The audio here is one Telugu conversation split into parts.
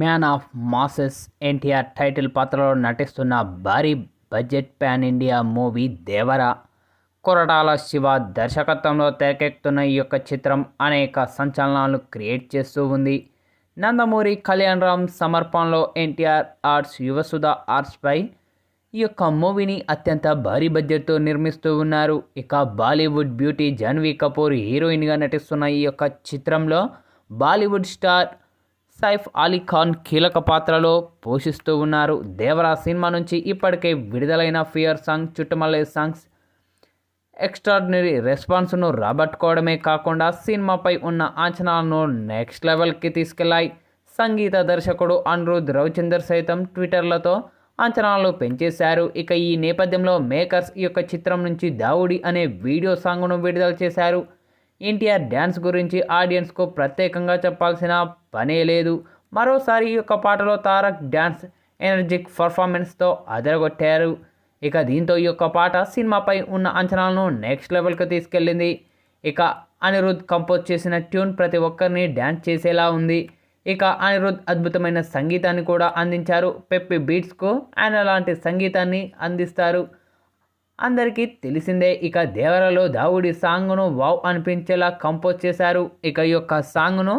Man of masses NTR title పాత్రలో నటిస్తున్న భారీ budget pan India movie Devara. Koratala Siva దర్శకత్వంలో తెరకెక్కుతున్న ఈ యొక్క చిత్రం అనేక సంచలనాలు క్రియేట్ చేస్తూ ఉంది. నందమూరి కళ్యాణ్ రామ్ సమర్పణలో ఎన్టీఆర్ ఆర్ట్స్ యువసుధ ఆర్ట్స్పై ఈ యొక్క మూవీని అత్యంత భారీ బడ్జెట్తో నిర్మిస్తూ ఉన్నారు. ఇక బాలీవుడ్ బ్యూటీ జాన్వీ కపూర్ హీరోయిన్గా నటిస్తున్న ఈ యొక్క చిత్రంలో బాలీవుడ్ స్టార్ సైఫ్ అలీ ఖాన్ కీలక పాత్రలో పోషిస్తూ ఉన్నారు. దేవరా సినిమా నుంచి ఇప్పటికే విడుదలైన fear song Chuttamalle songs extraordinary రెస్పాన్స్ను రాబట్టుకోవడమే కాకుండా సినిమాపై ఉన్న అంచనాలను నెక్స్ట్ లెవెల్కి తీసుకెళ్ళాయి. సంగీత దర్శకుడు అనిరుద్ రవిచందర్ సైతం ట్విట్టర్లతో అంచనాలు పెంచేశారు. ఇక ఈ నేపథ్యంలో మేకర్స్ ఈ యొక్క చిత్రం నుంచి దావుడి అనే వీడియో సాంగ్ను విడుదల చేశారు. ఎన్టీఆర్ డ్యాన్స్ గురించి ఆడియన్స్కు ప్రత్యేకంగా చెప్పాల్సిన పనే లేదు. మరోసారి ఈ యొక్క పాటలో తారక్ డ్యాన్స్ ఎనర్జిక్ పర్ఫార్మెన్స్తో అదరగొట్టారు. ఇక దీంతో ఈ యొక్క పాట సినిమాపై ఉన్న అంచనాలను నెక్స్ట్ లెవెల్కి తీసుకెళ్ళింది. ఇక అనిరుద్ కంపోజ్ చేసిన ట్యూన్ ప్రతి ఒక్కరిని డ్యాన్స్ చేసేలా ఉంది. ఇక అనిరుద్ అద్భుతమైన సంగీతాన్ని కూడా అందించారు. పెప్పి బీట్స్కు ఆయన లాంటి సంగీతాన్ని అందిస్తారు. అందరికీ తెలిసిందే ఇక దేవరలో దావుడి సాంగ్ను వావ్ అనిపించేలా కంపోజ్ చేశారు. ఇక ఈ యొక్క సాంగ్ను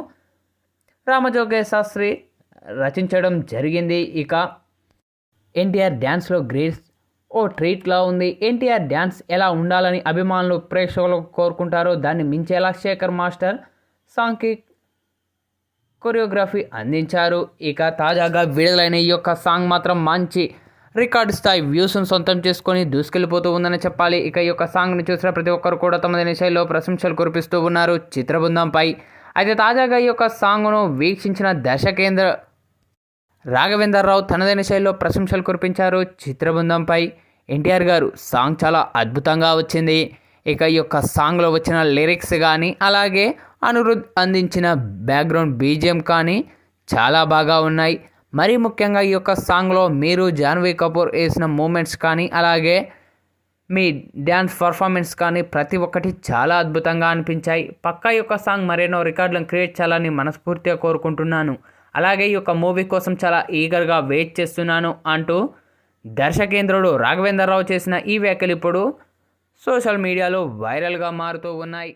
రామజోగే శాస్త్రి రచించడం జరిగింది. ఇక ఎన్టీఆర్ డ్యాన్స్లో గ్రేస్ ఓ ట్రీట్లా ఉంది. ఎన్టీఆర్ డ్యాన్స్ ఎలా ఉండాలని అభిమానులు ప్రేక్షకులు కోరుకుంటారో దాన్ని మించేలా శేఖర్ మాస్టర్ సాంగ్కి కొరియోగ్రఫీ అందించారు. ఇక తాజాగా విడుదలైన ఈ యొక్క సాంగ్ మాత్రం మంచి రికార్డు స్థాయి వ్యూస్ను సొంతం చేసుకొని దూసుకెళ్ళిపోతూ ఉందని చెప్పాలి. ఇక ఈ యొక్క సాంగ్ని చూసిన ప్రతి ఒక్కరు కూడా తమ శైలిలో ప్రశంసలు కురిపిస్తూ ఉన్నారు. చిత్రబృందంపై అయితే తాజాగా ఈ యొక్క సాంగ్ను వీక్షించిన దర్శకేంద్ర రాఘవేంద్రరావు తనదైన శైలిలో ప్రశంసలు కురిపించారు. చిత్రబృందంపై ఎన్టీఆర్ గారు సాంగ్ చాలా అద్భుతంగా వచ్చింది. ఇక ఈ యొక్క సాంగ్లో వచ్చిన లిరిక్స్ కానీ అలాగే అనిరుద్ అందించిన బ్యాక్గ్రౌండ్ బీజిఎం కానీ చాలా బాగా ఉన్నాయి. మరీ ముఖ్యంగా ఈ యొక్క సాంగ్లో మీరు జాన్వీ కపూర్ వేసిన మూమెంట్స్ కానీ అలాగే మీ డ్యాన్స్ పర్ఫార్మెన్స్ కానీ ప్రతి ఒక్కటి చాలా అద్భుతంగా అనిపించాయి. పక్కా యొక్క సాంగ్ మరెన్నో రికార్డులను క్రియేట్ చేయాలని మనస్ఫూర్తిగా కోరుకుంటున్నాను. అలాగే ఈ యొక్క మూవీ కోసం చాలా ఈగర్గా వెయిట్ చేస్తున్నాను అంటూ దర్శకేంద్రుడు రాఘవేంద్రరావు చేసిన ఈ వ్యాఖ్యలు ఇప్పుడు సోషల్ మీడియాలో వైరల్గా మారుతూ ఉన్నాయి.